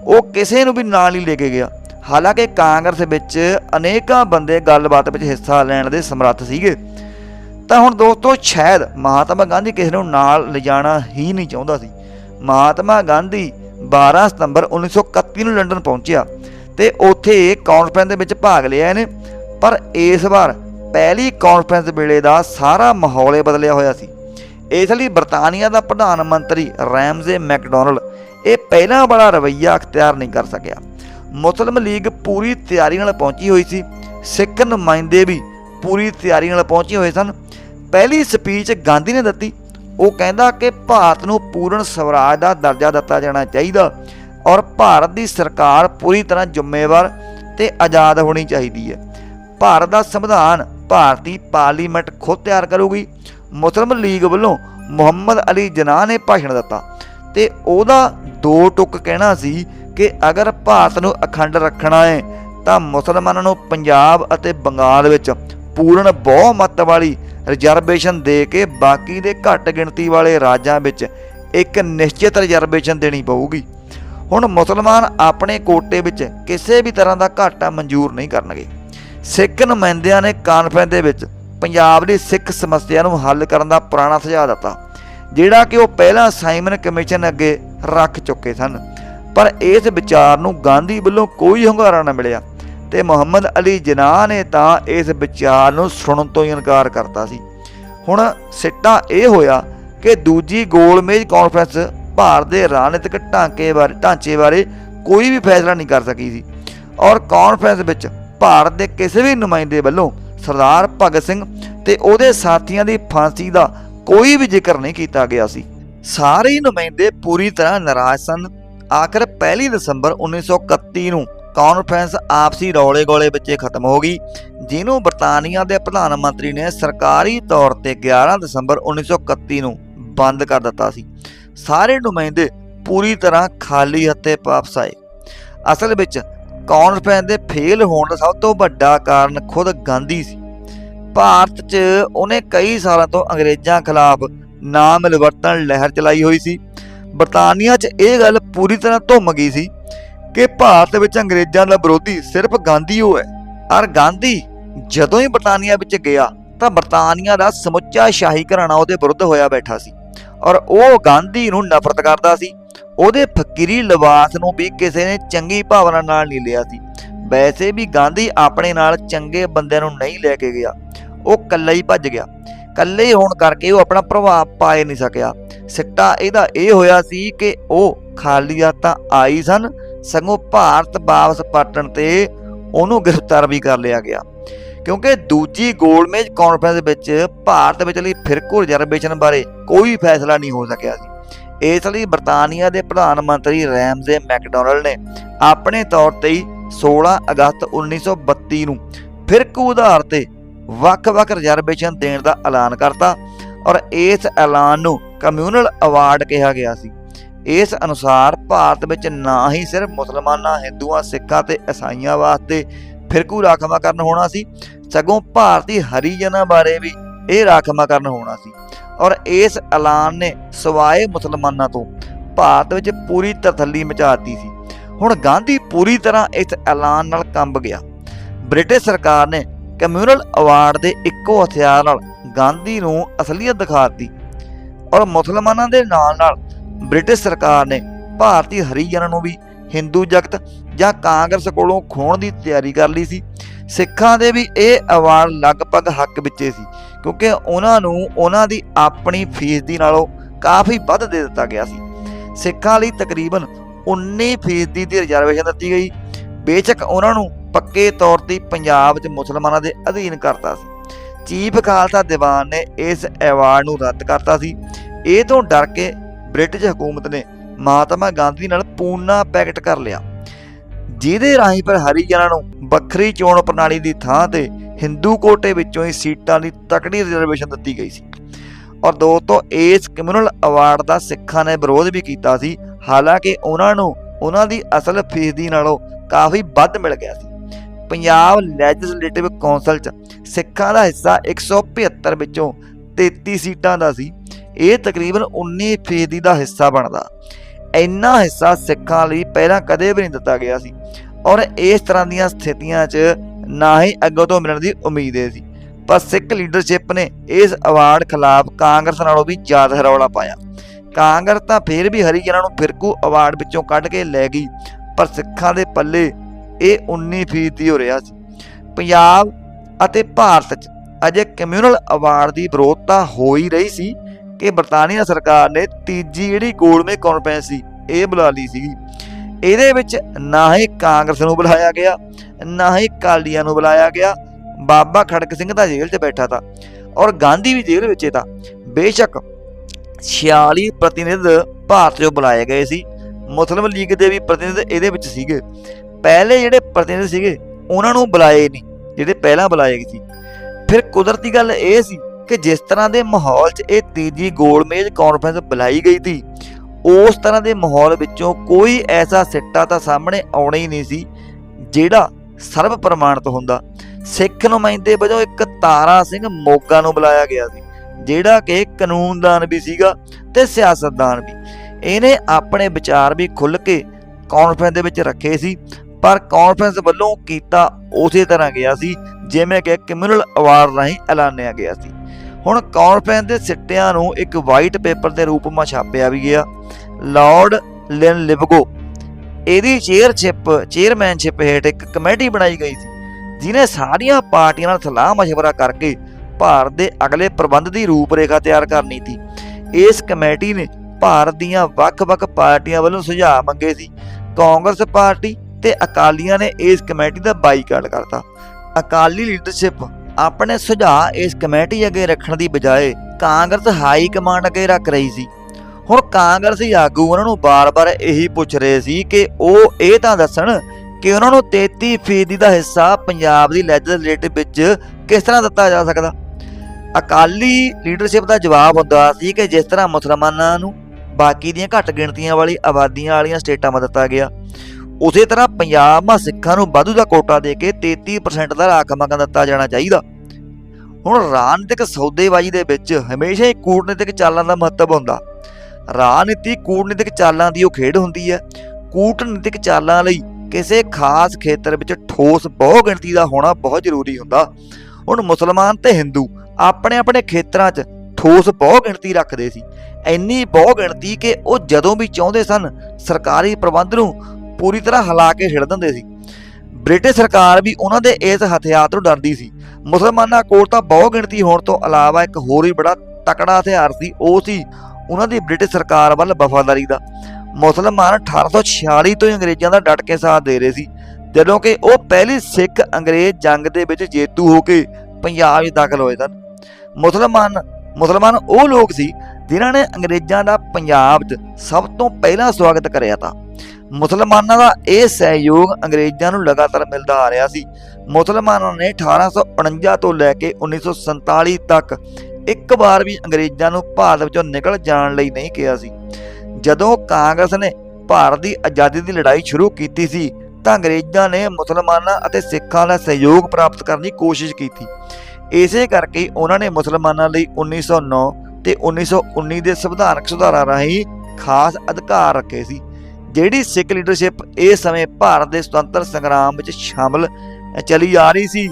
Speaker 1: ਉਹ ਕਿਸੇ ਨੂੰ ਵੀ ਨਾਲ ਹੀ ਲੈ ਕੇ ਗਿਆ। ਹਾਲਾਂਕਿ ਕਾਂਗਰਸ ਵਿੱਚ ਅਨੇਕਾਂ ਬੰਦੇ ਗੱਲਬਾਤ ਵਿੱਚ ਹਿੱਸਾ ਲੈਣ ਦੇ ਸਮਰੱਥ ਸੀਗੇ। ਤਾਂ ਹੁਣ ਦੋਸਤੋ ਸ਼ਾਇਦ ਮਹਾਤਮਾ ਗਾਂਧੀ ਕਿਸੇ ਨੂੰ ਨਾਲ ਲਿਜਾਣਾ ਹੀ ਨਹੀਂ ਚਾਹੁੰਦਾ ਸੀ। ਮਹਾਤਮਾ ਗਾਂਧੀ 12 ਸਤੰਬਰ 1931 ਨੂੰ ਲੰਡਨ ਪਹੁੰਚਿਆ ਤੇ ਉੱਥੇ ਕਾਨਫਰੰਸ ਦੇ ਵਿੱਚ ਭਾਗ ਲਿਆ ਇਹਨੇ। ਪਰ ਇਸ ਵਾਰ ਪਹਿਲੀ ਕਾਨਫਰੰਸ ਵੇਲੇ ਦਾ ਸਾਰਾ ਮਾਹੌਲ ਬਦਲਿਆ ਹੋਇਆ ਸੀ। ਇਸ ਲਈ ਬਰਤਾਨੀਆ ਦਾ ਪ੍ਰਧਾਨ ਮੰਤਰੀ ਰੈਮਜ਼ੇ ਮੈਕਡੋਨਲਡ ਇਹ ਪਹਿਲਾਂ ਵਾਲਾ ਰਵੱਈਆ ਅਖਤਿਆਰ ਨਹੀਂ ਕਰ ਸਕਿਆ। ਮੁਸਲਿਮ ਲੀਗ ਪੂਰੀ ਤਿਆਰੀ ਨਾਲ ਪਹੁੰਚੀ ਹੋਈ ਸੀ। ਸਿੱਖ ਨੁਮਾਇੰਦੇ ਵੀ ਪੂਰੀ ਤਿਆਰੀ ਨਾਲ ਪਹੁੰਚੇ ਹੋਏ ਸਨ। ਪਹਿਲੀ ਸਪੀਚ ਗਾਂਧੀ ਨੇ ਦਿੱਤੀ। ਉਹ ਕਹਿੰਦਾ ਕਿ ਭਾਰਤ ਨੂੰ ਪੂਰਨ ਸਵਰਾਜ ਦਾ ਦਰਜਾ ਦਿੱਤਾ ਜਾਣਾ ਚਾਹੀਦਾ ਔਰ ਭਾਰਤ ਦੀ ਸਰਕਾਰ ਪੂਰੀ ਤਰ੍ਹਾਂ ਜ਼ਿੰਮੇਵਾਰ ਤੇ ਆਜ਼ਾਦ ਹੋਣੀ ਚਾਹੀਦੀ ਹੈ। ਭਾਰਤ ਦਾ ਸੰਵਿਧਾਨ ਭਾਰਤੀ ਪਾਰਲੀਮੈਂਟ ਖੁਦ ਤਿਆਰ ਕਰੂਗੀ। ਮੁਸਲਿਮ ਲੀਗ ਵੱਲੋਂ ਮੁਹੰਮਦ ਅਲੀ ਜਨਾਹ ਨੇ ਭਾਸ਼ਣ ਦਿੱਤਾ ਤੇ ਉਹਦਾ ਦੋ ਟੁਕ ਕਹਿਣਾ ਸੀ ਕਿ ਅਗਰ ਭਾਰਤ ਨੂੰ ਅਖੰਡ ਰੱਖਣਾ ਹੈ ਤਾਂ ਮੁਸਲਮਾਨਾਂ ਨੂੰ ਪੰਜਾਬ ਅਤੇ ਬੰਗਾਲ ਵਿੱਚ ਪੂਰਨ ਬਹੁਮਤ ਵਾਲੀ ਰਿਜ਼ਰਵੇਸ਼ਨ ਦੇ ਕੇ ਬਾਕੀ ਦੇ ਘੱਟ ਗਿਣਤੀ ਵਾਲੇ ਰਾਜਾਂ ਵਿੱਚ ਇੱਕ ਨਿਸ਼ਚਿਤ ਰਿਜ਼ਰਵੇਸ਼ਨ ਦੇਣੀ ਪਊਗੀ। ਹੁਣ ਮੁਸਲਮਾਨ ਆਪਣੇ ਕੋਟੇ ਵਿੱਚ ਕਿਸੇ ਵੀ ਤਰ੍ਹਾਂ ਦਾ ਘਾਟਾ ਮਨਜ਼ੂਰ ਨਹੀਂ ਕਰਨਗੇ। ਸਿੱਖ ਨੁਮਾਇੰਦਿਆਂ ਨੇ ਕਾਨਫਰੰਸ ਦੇ ਵਿੱਚ ਪੰਜਾਬ ਦੀ ਸਿੱਖ ਸਮੱਸਿਆ ਨੂੰ ਹੱਲ ਕਰਨ ਦਾ ਪੁਰਾਣਾ ਸੁਝਾਅ ਦਿੱਤਾ, ਜਿਹੜਾ ਕਿ ਉਹ ਪਹਿਲਾਂ ਸਾਈਮਨ ਕਮਿਸ਼ਨ ਅੱਗੇ ਰੱਖ ਚੁੱਕੇ ਸਨ। ਪਰ ਇਸ ਵਿਚਾਰ ਨੂੰ ਗਾਂਧੀ ਵੱਲੋਂ ਕੋਈ ਹੁੰਗਾਰਾ ਨਾ ਮਿਲਿਆ। ਤੇ ਮੁਹੰਮਦ ਅਲੀ ਜਨਾਹ ਨੇ ਤਾਂ ਇਸ ਵਿਚਾਰ ਨੂੰ ਸੁਣਨ ਤੋਂ ਹੀ ਇਨਕਾਰ ਕਰਤਾ ਸੀ। ਹੁਣ ਸਿੱਟਾ ਇਹ ਹੋਇਆ ਕਿ ਦੂਜੀ ਗੋਲਮੇਜ ਕਾਨਫਰੰਸ ਭਾਰਤ ਦੇ ਰਾਜਨੀਤਿਕ ਢਾਂਕੇ ਬਾਰੇ ਢਾਂਚੇ ਬਾਰੇ ਕੋਈ ਵੀ ਫੈਸਲਾ ਨਹੀਂ ਕਰ ਸਕੀ ਸੀ। ਔਰ ਕਾਨਫਰੰਸ ਵਿੱਚ ਭਾਰਤ ਦੇ ਕਿਸੇ ਵੀ ਨੁਮਾਇੰਦੇ ਵੱਲੋਂ ਸਰਦਾਰ ਭਗਤ ਸਿੰਘ ਤੇ ਉਹਦੇ ਸਾਥੀਆਂ ਦੀ ਫਾਂਸੀ ਦਾ ਕੋਈ ਵੀ ਜ਼ਿਕਰ ਨਹੀਂ ਕੀਤਾ ਗਿਆ ਸੀ। ਸਾਰੇ ਹੀ ਨੁਮਾਇੰਦੇ ਪੂਰੀ ਤਰ੍ਹਾਂ ਨਾਰਾਜ਼ ਸਨ। ਆਖਰ 1 ਦਸੰਬਰ 1931 ਨੂੰ ਕਾਨਫਰੰਸ ਆਪਸੀ ਰੌਲੇ ਗੋਲੇ ਵਿੱਚ ਖਤਮ ਹੋ ਗਈ, ਜਿਹਨੂੰ ਬਰਤਾਨੀਆ ਦੇ ਪ੍ਰਧਾਨ ਮੰਤਰੀ ਨੇ ਸਰਕਾਰੀ ਤੌਰ ਤੇ 11 ਦਸੰਬਰ 1931 ਨੂੰ ਬੰਦ ਕਰ ਦਿੱਤਾ ਸੀ। ਸਾਰੇ ਨੁਮਾਇੰਦੇ ਪੂਰੀ ਤਰ੍ਹਾਂ ਖਾਲੀ ਹੱਥੇ ਵਾਪਸ ਆਏ। ਅਸਲ ਵਿੱਚ ਕਾਨਫਰੰਸ ਦੇ ਫੇਲ ਹੋਣ ਦਾ ਸਭ ਤੋਂ ਵੱਡਾ ਕਾਰਨ ਖੁਦ ਗਾਂਧੀ ਸੀ। ਭਾਰਤ 'ਚ ਉਹਨੇ ਕਈ ਸਾਲਾਂ ਤੋਂ ਅੰਗਰੇਜ਼ਾਂ ਖਿਲਾਫ ਨਾ ਮਿਲਵਰਤਨ ਲਹਿਰ ਚਲਾਈ ਹੋਈ ਸੀ। ਬਰਤਾਨੀਆ 'ਚ ਇਹ ਗੱਲ ਪੂਰੀ ਤਰ੍ਹਾਂ ਧੁੰਮ ਗਈ ਸੀ ਕਿ ਭਾਰਤ ਵਿੱਚ ਅੰਗਰੇਜ਼ਾਂ ਦਾ ਵਿਰੋਧੀ ਸਿਰਫ ਗਾਂਧੀ ਹੋ ਹੈ। ਔਰ ਗਾਂਧੀ ਜਦੋਂ ਹੀ ਬਰਤਾਨੀਆ ਵਿੱਚ ਗਿਆ ਤਾਂ ਬਰਤਾਨੀਆ ਦਾ ਸਮੁੱਚਾ ਸ਼ਾਹੀ ਘਰਾਣਾ ਉਹਦੇ ਵਿਰੁੱਧ ਹੋਇਆ ਬੈਠਾ ਸੀ। ਔਰ ਉਹ ਗਾਂਧੀ ਨੂੰ ਨਫ਼ਰਤ ਕਰਦਾ ਸੀ। ਉਹਦੇ ਫਕੀਰੀ ਲਿਬਾਸ ਨੂੰ ਵੀ ਕਿਸੇ ਨੇ ਚੰਗੀ ਭਾਵਨਾ ਨਾਲ ਨਹੀਂ ਲਿਆ ਸੀ। ਵੈਸੇ ਵੀ ਗਾਂਧੀ ਆਪਣੇ ਨਾਲ ਚੰਗੇ ਬੰਦਿਆਂ ਨੂੰ ਨਹੀਂ ਲੈ ਕੇ ਗਿਆ। ਉਹ ਇਕੱਲਾ ਹੀ ਭੱਜ ਗਿਆ। ਇਕੱਲੇ ਹੋਣ ਕਰਕੇ ਉਹ ਆਪਣਾ ਪ੍ਰਭਾਵ ਪਾਏ ਨਹੀਂ ਸਕਿਆ। ਸਿੱਟਾ ਇਹਦਾ ਇਹ ਹੋਇਆ ਸੀ ਕਿ ਉਹ ਖਾਲੀ ਤਾਂ ਆਈ ਸਨ ਸਗੋਂ ਭਾਰਤ ਵਾਪਸ ਪਰਤਣ ਤੇ ਉਹਨੂੰ ਗ੍ਰਿਫਤਾਰ ਵੀ ਕਰ ਲਿਆ ਗਿਆ। ਕਿਉਂਕਿ ਦੂਜੀ ਗੋਲਮੇਜ ਕਾਨਫਰੰਸ ਵਿੱਚ ਭਾਰਤ ਵਿਚਲੀ ਫਿਰਕੂ ਰਿਜ਼ਰਵੇਸ਼ਨ ਬਾਰੇ ਕੋਈ ਫੈਸਲਾ ਨਹੀਂ ਹੋ ਸਕਿਆ ਸੀ। ਇਸ ਲਈ ਬਰਤਾਨੀਆ ਦੇ ਪ੍ਰਧਾਨ ਮੰਤਰੀ ਰੈਮਜ਼ੇ ਮੈਕਡੋਨਲਡ ਨੇ ਆਪਣੇ ਤੌਰ ਤੇ ਹੀ 16 ਅਗਸਤ 1932 ਨੂੰ ਫਿਰਕੂ ਆਧਾਰ ਤੇ ਵੱਖ-ਵੱਖ ਰਿਜ਼ਰਵੇਸ਼ਨ ਦੇਣ ਦਾ ਐਲਾਨ ਕਰਤਾ ਔਰ ਇਸ ਐਲਾਨ ਨੂੰ ਕਮਿਊਨਲ ਅਵਾਰਡ ਕਿਹਾ ਗਿਆ ਸੀ। ਇਸ ਅਨੁਸਾਰ ਭਾਰਤ ਵਿੱਚ ਨਾ ਹੀ ਸਿਰਫ ਮੁਸਲਮਾਨਾਂ, ਹਿੰਦੂਆਂ, ਸਿੱਖਾਂ ਤੇ ਈਸਾਈਆਂ ਵਾਸਤੇ ਫਿਰਕੂ ਰਾਖਵਾਂਕਰਨ ਹੋਣਾ ਸੀ, ਸਗੋਂ ਭਾਰਤੀ ਹਰੀਜਨਾਂ ਬਾਰੇ ਵੀ ਇਹ ਰਾਖਵਾਂਕਰਨ ਹੋਣਾ ਸੀ। ਔਰ ਇਸ ਐਲਾਨ ਨੇ ਸਵਾਏ ਮੁਸਲਮਾਨਾਂ ਤੋਂ ਭਾਰਤ ਵਿੱਚ ਪੂਰੀ ਤਸੱਲੀ ਮਚਾਤੀ ਸੀ। ਹੁਣ ਗਾਂਧੀ ਪੂਰੀ ਤਰ੍ਹਾਂ ਇਸ ਐਲਾਨ ਨਾਲ ਕੰਬ ਗਿਆ। ਬ੍ਰਿਟਿਸ਼ ਸਰਕਾਰ ਨੇ ਕਮਿਊਨਲ ਅਵਾਰਡ ਦੇ ਇੱਕੋ ਹਥਿਆਰ ਨਾਲ ਗਾਂਧੀ ਨੂੰ ਅਸਲੀਅਤ ਦਿਖਾਤੀ ਔਰ ਮੁਸਲਮਾਨਾਂ ਦੇ ਨਾਲ ਨਾਲ ਬ੍ਰਿਟਿਸ਼ ਸਰਕਾਰ ਨੇ ਭਾਰਤੀ ਹਰੀਜਨਾਂ ਨੂੰ ਵੀ ਹਿੰਦੂ ਜਗਤ ਜਾਂ ਕਾਂਗਰਸ ਕੋਲੋਂ ਖੋਣ ਦੀ ਤਿਆਰੀ ਕਰ ਲਈ ਸੀ। ਸਿੱਖਾਂ ਦੇ ਵੀ ਇਹ ਅਵਾਰਡ ਲਗਭਗ ਹੱਕ ਵਿੱਚੇ ਸੀ, ਕਿਉਂਕਿ ਉਹਨਾਂ ਨੂੰ ਉਹਨਾਂ ਦੀ ਆਪਣੀ ਫੀਸ ਦੀ ਨਾਲੋਂ ਕਾਫੀ ਵੱਧ ਦੇ ਦਿੱਤਾ ਗਿਆ ਸੀ। ਸਿੱਖਾਂ ਲਈ ਤਕਰੀਬਨ 19 ਫੀਸਦੀ ਦੀ ਰਿਜ਼ਰਵੇਸ਼ਨ ਦਿੱਤੀ ਗਈ। ਬੇਸ਼ੱਕ ਉਹਨਾਂ ਨੂੰ ਪੱਕੇ ਤੌਰ ਤੇ ਪੰਜਾਬ 'ਚ ਮੁਸਲਮਾਨਾਂ ਦੇ ਅਧੀਨ ਕਰਤਾ ਸੀ। ਚੀਫ ਖਾਲਸਾ ਦੀਵਾਨ ਨੇ ਇਸ ਐਵਾਰਡ ਨੂੰ ਰੱਦ ਕਰਤਾ ਸੀ। ਇਹ ਤੋਂ ਡਰ ਕੇ ਬ੍ਰਿਟਿਸ਼ ਹਕੂਮਤ ਨੇ ਮਹਾਤਮਾ ਗਾਂਧੀ ਨਾਲ ਪੂਨਾ ਪੈਕਟ ਕਰ ਲਿਆ। ਜਿਹਦੇ ਰਾਹੀਂ ਪਰ ਹਰੀਜਨਾਂ ਨੂੰ ਵੱਖਰੀ ਚੋਣ ਪ੍ਰਣਾਲੀ ਦੀ ਥਾਂ ਤੇ ਹਿੰਦੂ ਕੋਟੇ ਵਿੱਚੋਂ ਹੀ ਸੀਟਾਂ ਦੀ ਤਕੜੀ ਰਿਜ਼ਰਵੇਸ਼ਨ ਦਿੱਤੀ ਗਈ ਸੀ। ਔਰ ਦੋਸਤੋ, ਇਸ ਕਮਿਊਨਲ ਅਵਾਰਡ ਦਾ ਸਿੱਖਾਂ ਨੇ ਵਿਰੋਧ ਵੀ ਕੀਤਾ ਸੀ। ਹਾਲਾਂਕਿ ਉਹਨਾਂ ਨੂੰ ਉਹਨਾਂ ਦੀ ਅਸਲ ਫੀਸਦੀ ਨਾਲੋਂ ਕਾਫੀ ਵੱਧ ਮਿਲ ਗਿਆ ਸੀ। ਪੰਜਾਬ ਲੈਜਿਸਲੇਟਿਵ ਕੌਂਸਲ 'ਚ ਸਿੱਖਾਂ ਦਾ ਹਿੱਸਾ 175 ਵਿੱਚੋਂ 33 ਸੀਟਾਂ ਦਾ ਸੀ। ਇਹ ਤਕਰੀਬਨ 19 ਫੀਸਦੀ ਦਾ ਹਿੱਸਾ ਬਣਦਾ। ਇੰਨਾ ਹਿੱਸਾ ਸਿੱਖਾਂ ਲਈ ਪਹਿਲਾਂ ਕਦੇ ਵੀ ਨਹੀਂ ਦਿੱਤਾ ਗਿਆ ਸੀ ਔਰ ਇਸ ਤਰ੍ਹਾਂ ਦੀਆਂ ਸਥਿਤੀਆਂ 'ਚ ਨਾ ਹੀ ਅੱਗੋਂ ਤੋਂ ਮਿਲਣ ਦੀ ਉਮੀਦ ਹੈ ਸੀ। ਪਰ ਸਿੱਖ ਲੀਡਰਸ਼ਿਪ ਨੇ ਇਸ ਅਵਾਰਡ ਖਿਲਾਫ ਕਾਂਗਰਸ ਨਾਲੋਂ ਵੀ ਜ਼ਿਆਦਾ ਰੌਲਾ ਪਾਇਆ। ਕਾਂਗਰਸ ਤਾਂ ਫੇਰ ਵੀ ਹਰੀਜਨਾਂ ਨੂੰ ਫਿਰਕੂ ਅਵਾਰਡ ਵਿੱਚੋਂ ਕੱਢ ਕੇ ਲੈ ਗਈ, ਪਰ ਸਿੱਖਾਂ ਦੇ ਪੱਲੇ ਇਹ 19 ਫੀਸਦੀ ਹੋ ਰਿਹਾ ਸੀ। ਪੰਜਾਬ ਅਤੇ ਭਾਰਤ 'ਚ ਅਜੇ ਕਮਿਊਨਲ ਅਵਾਰਡ ਦੀ ਵਿਰੋਧਤਾ ਹੋ ਹੀ ਰਹੀ ਸੀ ਕਿ ਬਰਤਾਨੀਆ ਸਰਕਾਰ ਨੇ ਤੀਜੀ ਜਿਹੜੀ ਗੋਲਮੇ ਕਾਨਫਰੰਸ ਸੀ, ਇਹ ਬੁਲਾ ਲਈ ਸੀਗੀ। ਇਹਦੇ ਵਿੱਚ ਨਾ ਹੀ ਕਾਂਗਰਸ ਨੂੰ ਬੁਲਾਇਆ ਗਿਆ, ਨਾ ਹੀ ਕਾਲੀਆਂ ਨੂੰ ਬੁਲਾਇਆ ਗਿਆ। ਬਾਬਾ ਖੜਕ ਸਿੰਘ ਤਾਂ ਜੇਲ੍ਹ 'ਚ ਬੈਠਾ ਤਾ ਔਰ ਗਾਂਧੀ ਵੀ ਜੇਲ੍ਹ ਵਿੱਚ ਹੀ ਤਾ। ਬੇਸ਼ੱਕ 46 ਪ੍ਰਤੀਨਿਧ ਭਾਰਤ ਚੋਂ ਬੁਲਾਏ ਗਏ ਸੀ। ਮੁਸਲਿਮ ਲੀਗ ਦੇ ਵੀ ਪ੍ਰਤੀਨਿਧ ਇਹਦੇ ਵਿੱਚ ਸੀਗੇ। ਪਹਿਲੇ ਜਿਹੜੇ ਪ੍ਰਤੀਨਿਧ ਸੀਗੇ, ਉਹਨਾਂ ਨੂੰ ਬੁਲਾਏ ਨਹੀਂ, ਜਿਹੜੇ ਪਹਿਲਾਂ ਬੁਲਾਏ ਗਏ ਸੀ। ਫਿਰ ਕੁਦਰਤੀ ਗੱਲ ਇਹ ਸੀ ਕਿ ਜਿਸ ਤਰ੍ਹਾਂ ਦੇ ਮਾਹੌਲ 'ਚ ਇਹ ਤੀਜੀ ਗੋਲਮੇਜ ਕਾਨਫਰੰਸ ਬੁਲਾਈ ਗਈ ਸੀ, ਉਸ ਤਰ੍ਹਾਂ ਦੇ ਮਾਹੌਲ ਵਿੱਚੋਂ ਕੋਈ ਐਸਾ ਸਿੱਟਾ ਤਾਂ ਸਾਹਮਣੇ ਆਉਣਾ ਹੀ ਨਹੀਂ ਸੀ, ਜਿਹੜਾ ਸਰਬ ਪ੍ਰਮਾਣਿਤ ਹੁੰਦਾ। ਸਿੱਖ ਨੁਮਾਇੰਦੇ ਵਜੋਂ ਇੱਕ ਤਾਰਾ ਸਿੰਘ ਮੋਗਾ ਨੂੰ ਬੁਲਾਇਆ ਗਿਆ ਸੀ, ਜਿਹੜਾ ਕਿ ਕਾਨੂੰਨਦਾਨ ਵੀ ਸੀਗਾ ਤੇ ਸਿਆਸਤਦਾਨ ਵੀ। ਇਹਨੇ ਆਪਣੇ ਵਿਚਾਰ ਵੀ ਖੁੱਲ੍ਹ ਕੇ ਕਾਨਫਰੰਸ ਦੇ ਵਿੱਚ ਰੱਖੇ ਸੀ, ਪਰ ਕਾਨਫਰੰਸ ਵੱਲੋਂ ਕੀਤਾ ਉਸੇ ਤਰ੍ਹਾਂ ਗਿਆ ਸੀ, ਜਿਵੇਂ ਕਿ ਕਮਿਊਨਲ ਅਵਾਰਡ ਰਾਹੀਂ ਐਲਾਨਿਆ ਗਿਆ ਸੀ। ਹੁਣ ਕਾਨਫਰੰਸ ਦੇ ਸਿੱਟਿਆਂ ਨੂੰ ਇੱਕ ਵਾਈਟ ਪੇਪਰ ਦੇ ਰੂਪ ਵਿੱਚ ਛਾਪਿਆ ਵੀ ਗਿਆ ਲਾਰਡ ਲਿਨ ਲਿਵਗੋ ਇਹਦੀ ਚੇਅਰਸ਼ਿਪ ਚੇਅਰਮੈਨਸ਼ਿਪ ਹੇਠ ਇੱਕ ਕਮੇਟੀ ਬਣਾਈ ਗਈ ਸੀ ਜਿਨੇ ਸਾਰੀਆਂ ਪਾਰਟੀਆਂ ਨਾਲ ਸਲਾਹ مشورہ ਕਰਕੇ ਭਾਰਤ ਦੇ ਅਗਲੇ ਪ੍ਰਬੰਧ ਦੀ ਰੂਪਰੇਖਾ ਤਿਆਰ ਕਰਨੀ ਸੀ ਇਸ ਕਮੇਟੀ ਨੇ ਭਾਰਤ ਦੀਆਂ ਵੱਖ-ਵੱਖ ਪਾਰਟੀਆਂ ਵੱਲੋਂ ਸੁਝਾਅ ਮੰਗੇ ਸੀ ਕਾਂਗਰਸ ਪਾਰਟੀ ਤੇ ਅਕਾਲੀਆਂ ਨੇ ਇਸ ਕਮੇਟੀ ਦਾ ਬਾਈਕਾਟ ਕਰਤਾ ਅਕਾਲੀ ਲੀਡਰਸ਼ਿਪ ਆਪਣੇ ਸੁਝਾਅ ਇਸ ਕਮੇਟੀ ਅੱਗੇ ਰੱਖਣ ਦੀ ਬਜਾਏ ਕਾਂਗਰਸ ਹਾਈ ਕਮਾਂਡ ਅੱਗੇ ਰੱਖ ਰਹੀ ਸੀ। ਹੁਣ ਕਾਂਗਰਸੀ ਆਗੂ ਉਹਨਾਂ ਨੂੰ ਬਾਰ-ਬਾਰ ਇਹੀ ਪੁੱਛ ਰਹੇ ਸੀ ਕਿ ਉਹ ਇਹ ਤਾਂ ਦੱਸਣ ਕਿ ਉਹਨਾਂ ਨੂੰ 33% ਦਾ ਹਿੱਸਾ ਪੰਜਾਬ ਦੀ ਲੈਜਿਸਲੇਟਿਵ ਵਿੱਚ ਕਿਸ ਤਰ੍ਹਾਂ ਦਿੱਤਾ ਜਾ ਸਕਦਾ। ਅਕਾਲੀ ਲੀਡਰਸ਼ਿਪ ਦਾ ਜਵਾਬ ਹੁੰਦਾ ਸੀ ਕਿ ਜਿਸ ਤਰ੍ਹਾਂ ਮੁਸਲਮਾਨਾਂ ਨੂੰ ਬਾਕੀ ਦੀਆਂ ਘੱਟ ਗਿਣਤੀਆਂ ਵਾਲੀ ਆਬਾਦੀਆਂ ਵਾਲੀਆਂ ਸਟੇਟਾਂ 'ਚ ਦਿੱਤਾ ਗਿਆ ਉਸੇ ਤਰ੍ਹਾਂ ਪੰਜਾਬ ਮਾ ਸਿੱਖਾਂ ਨੂੰ ਵਾਧੂ ਦਾ ਕੋਟਾ ਦੇ ਕੇ 33% ਦਾ ਰਾਖਵਾਂਕਰਨ ਦਿੱਤਾ ਜਾਣਾ ਚਾਹੀਦਾ। ਹੁਣ ਰਾਜਨੀਤਿਕ ਸੌਦੇਬਾਜ਼ੀ ਦੇ ਵਿੱਚ ਹਮੇਸ਼ਾ ਹੀ ਕੂਟਨੀਤਿਕ ਚਾਲਾਂ ਦਾ ਮਹੱਤਵ ਹੁੰਦਾ। ਰਾਜਨੀਤੀ ਕੂਟਨੀਤਿਕ ਚਾਲਾਂ ਦੀ ਉਹ ਖੇਡ ਹੁੰਦੀ ਹੈ। ਕੂਟਨੀਤਿਕ ਚਾਲਾਂ ਲਈ ਕਿਸੇ ਖਾਸ ਖੇਤਰ ਵਿੱਚ ਠੋਸ ਬਹੁ ਗਿਣਤੀ ਦਾ ਹੋਣਾ ਬਹੁਤ ਜ਼ਰੂਰੀ ਹੁੰਦਾ। ਹੁਣ ਮੁਸਲਮਾਨ ਤੇ ਹਿੰਦੂ ਆਪਣੇ ਆਪਣੇ ਖੇਤਰਾਂ 'ਚ ਠੋਸ ਬਹੁ ਗਿਣਤੀ ਰੱਖਦੇ ਸੀ। ਇੰਨੀ ਬਹੁ ਗਿਣਤੀ ਕਿ ਉਹ ਜਦੋਂ ਵੀ ਚਾਹੁੰਦੇ ਸਨ, ਸਰਕਾਰੀ ਪ੍ਰਬੰਧ ਨੂੰ ਪੂਰੀ ਤਰ੍ਹਾਂ ਹਿਲਾ ਕੇ ਛਿੜ ਦਿੰਦੇ ਸੀ। ਬ੍ਰਿਟਿਸ਼ ਸਰਕਾਰ ਵੀ ਉਹਨਾਂ ਦੇ ਇਸ ਹਥਿਆਰ ਤੋਂ ਡਰਦੀ ਸੀ। ਮੁਸਲਮਾਨਾਂ ਕੋਲ ਤਾਂ ਬਹੁ ਗਿਣਤੀ ਹੋਣ ਤੋਂ ਇਲਾਵਾ ਇੱਕ ਹੋਰ ਹੀ ਬੜਾ ਤਕੜਾ ਹਥਿਆਰ ਸੀ, ਉਹ ਸੀ ਉਹਨਾਂ ਦੀ ਬ੍ਰਿਟਿਸ਼ ਸਰਕਾਰ ਵੱਲ ਵਫਾਦਾਰੀ ਦਾ। ਮੁਸਲਮਾਨ 1846 ਤੋਂ ਹੀ ਅੰਗਰੇਜ਼ਾਂ ਦਾ ਡਟ ਕੇ ਸਾਥ ਦੇ ਰਹੇ ਸੀ, ਜਦੋਂ ਕਿ ਉਹ ਪਹਿਲੀ ਸਿੱਖ ਅੰਗਰੇਜ਼ ਜੰਗ ਦੇ ਵਿੱਚ ਜੇਤੂ ਹੋ ਕੇ ਪੰਜਾਬ 'ਚ ਦਾਖਲ ਹੋਏ ਸਨ। ਮੁਸਲਮਾਨ ਮੁਸਲਮਾਨ ਉਹ ਲੋਕ ਸੀ ਜਿਨ੍ਹਾਂ ਨੇ ਅੰਗਰੇਜ਼ਾਂ ਦਾ ਪੰਜਾਬ 'ਚ ਸਭ ਤੋਂ ਪਹਿਲਾਂ ਸਵਾਗਤ ਕਰਿਆ ਤਾ। ਮੁਸਲਮਾਨਾਂ ਦਾ ਇਹ ਸਹਿਯੋਗ ਅੰਗਰੇਜ਼ਾਂ ਨੂੰ ਲਗਾਤਾਰ ਮਿਲਦਾ ਆ ਰਿਹਾ ਸੀ। ਮੁਸਲਮਾਨਾਂ ਨੇ 1849 ਤੋਂ ਲੈ ਕੇ 1947 ਤੱਕ ਇੱਕ ਵਾਰ ਵੀ ਅੰਗਰੇਜ਼ਾਂ ਨੂੰ ਭਾਰਤ ਵਿੱਚੋਂ ਨਿਕਲ ਜਾਣ ਲਈ ਨਹੀਂ ਕਿਹਾ ਸੀ। ਜਦੋਂ ਕਾਂਗਰਸ ਨੇ ਭਾਰਤ ਦੀ ਆਜ਼ਾਦੀ ਦੀ ਲੜਾਈ ਸ਼ੁਰੂ ਕੀਤੀ ਸੀ, ਤਾਂ ਅੰਗਰੇਜ਼ਾਂ ਨੇ ਮੁਸਲਮਾਨਾਂ ਅਤੇ ਸਿੱਖਾਂ ਦਾ ਸਹਿਯੋਗ ਪ੍ਰਾਪਤ ਕਰਨ ਦੀ ਕੋਸ਼ਿਸ਼ ਕੀਤੀ। ਇਸੇ ਕਰਕੇ ਉਹਨਾਂ ਨੇ ਮੁਸਲਮਾਨਾਂ ਲਈ 1909 ਤੇ 1919 ਦੇ ਸੰਵਿਧਾਨਕ ਸੁਧਾਰਾਂ ਰਾਹੀਂ ਖਾਸ ਅਧਿਕਾਰ ਰੱਖੇ ਸੀ। ਜਿਹੜੀ ਸਿੱਖ ਲੀਡਰਸ਼ਿਪ ਇਸ ਸਮੇਂ ਭਾਰਤ ਦੇ ਸੁਤੰਤਰ ਸੰਗਰਾਮ ਵਿੱਚ ਸ਼ਾਮਲ ਚਲੀ ਆ ਰਹੀ ਸੀ,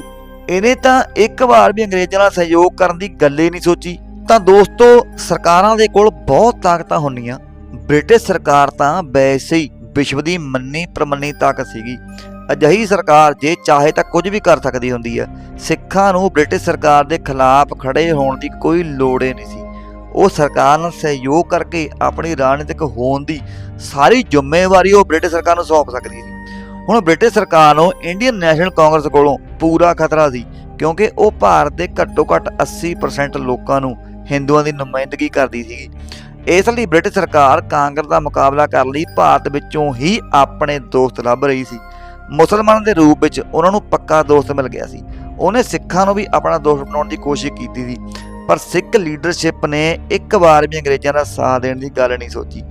Speaker 1: ਇਹਨੇ ਤਾਂ ਇੱਕ ਵਾਰ ਵੀ ਅੰਗਰੇਜ਼ਾਂ ਨਾਲ ਸਹਿਯੋਗ ਕਰਨ ਦੀ ਗੱਲ ਹੀ ਨਹੀਂ ਸੋਚੀ। ਤਾਂ ਦੋਸਤੋ, ਸਰਕਾਰਾਂ ਦੇ ਕੋਲ ਬਹੁਤ ਤਾਕਤਾਂ ਹੁੰਦੀਆਂ। ਬ੍ਰਿਟਿਸ਼ ਸਰਕਾਰ ਤਾਂ ਵੈਸੇ ਹੀ ਵਿਸ਼ਵ ਦੀ ਮੰਨੀ ਪ੍ਰਮੰਨੀ ਤਾਕਤ ਸੀਗੀ। ਅਜਿਹੀ ਸਰਕਾਰ ਜੇ ਚਾਹੇ ਤਾਂ ਕੁਝ ਵੀ ਕਰ ਸਕਦੀ ਹੁੰਦੀ ਹੈ। ਸਿੱਖਾਂ ਨੂੰ ਬ੍ਰਿਟਿਸ਼ ਸਰਕਾਰ ਦੇ ਖਿਲਾਫ ਖੜੇ ਹੋਣ ਦੀ ਕੋਈ ਲੋੜ ਹੀ ਨਹੀਂ ਸੀ। ਉਹ ਸਰਕਾਰ ਨਾਲ ਸਹਿਯੋਗ ਕਰਕੇ ਆਪਣੀ ਰਾਜਨੀਤਿਕ ਹੋਣ ਦੀ ਸਾਰੀ ਜ਼ਿੰਮੇਵਾਰੀ ਉਹ ਬ੍ਰਿਟਿਸ਼ ਸਰਕਾਰ ਨੂੰ ਸੌਂਪ ਸਕਦੀ ਸੀ। ਹੁਣ ਬ੍ਰਿਟਿਸ਼ ਸਰਕਾਰ ਨੂੰ ਇੰਡੀਅਨ ਨੈਸ਼ਨਲ ਕਾਂਗਰਸ ਕੋਲੋਂ ਪੂਰਾ ਖਤਰਾ ਸੀ, ਕਿਉਂਕਿ ਉਹ ਭਾਰਤ ਦੇ ਘੱਟੋ ਘੱਟ 80% ਲੋਕਾਂ ਨੂੰ ਹਿੰਦੂਆਂ ਦੀ ਨੁਮਾਇੰਦਗੀ ਕਰਦੀ ਸੀਗੀ ਇਸ ਲਈ ਬ੍ਰਿਟਿਸ਼ ਸਰਕਾਰ ਕਾਂਗਰਸ ਦਾ ਮੁਕਾਬਲਾ ਕਰਨ ਲਈ ਭਾਰਤ ਵਿੱਚੋਂ ਹੀ ਆਪਣੇ ਦੋਸਤ ਲੱਭ ਰਹੀ ਸੀ। ਮੁਸਲਮਾਨਾਂ ਦੇ ਰੂਪ ਵਿੱਚ ਉਹਨਾਂ ਨੂੰ ਪੱਕਾ ਦੋਸਤ ਮਿਲ ਗਿਆ ਸੀ। ਉਹਨੇ ਸਿੱਖਾਂ ਨੂੰ ਵੀ ਆਪਣਾ ਦੋਸਤ ਬਣਾਉਣ ਦੀ ਕੋਸ਼ਿਸ਼ ਕੀਤੀ ਸੀ। ਪਰ ਸਿੱਖ ਲੀਡਰਸ਼ਿਪ ਨੇ ਇੱਕ ਵਾਰ ਵੀ ਅੰਗਰੇਜ਼ਾਂ ਦਾ ਸਾਥ ਦੇਣ ਦੀ ਗੱਲ ਨਹੀਂ ਸੋਚੀ।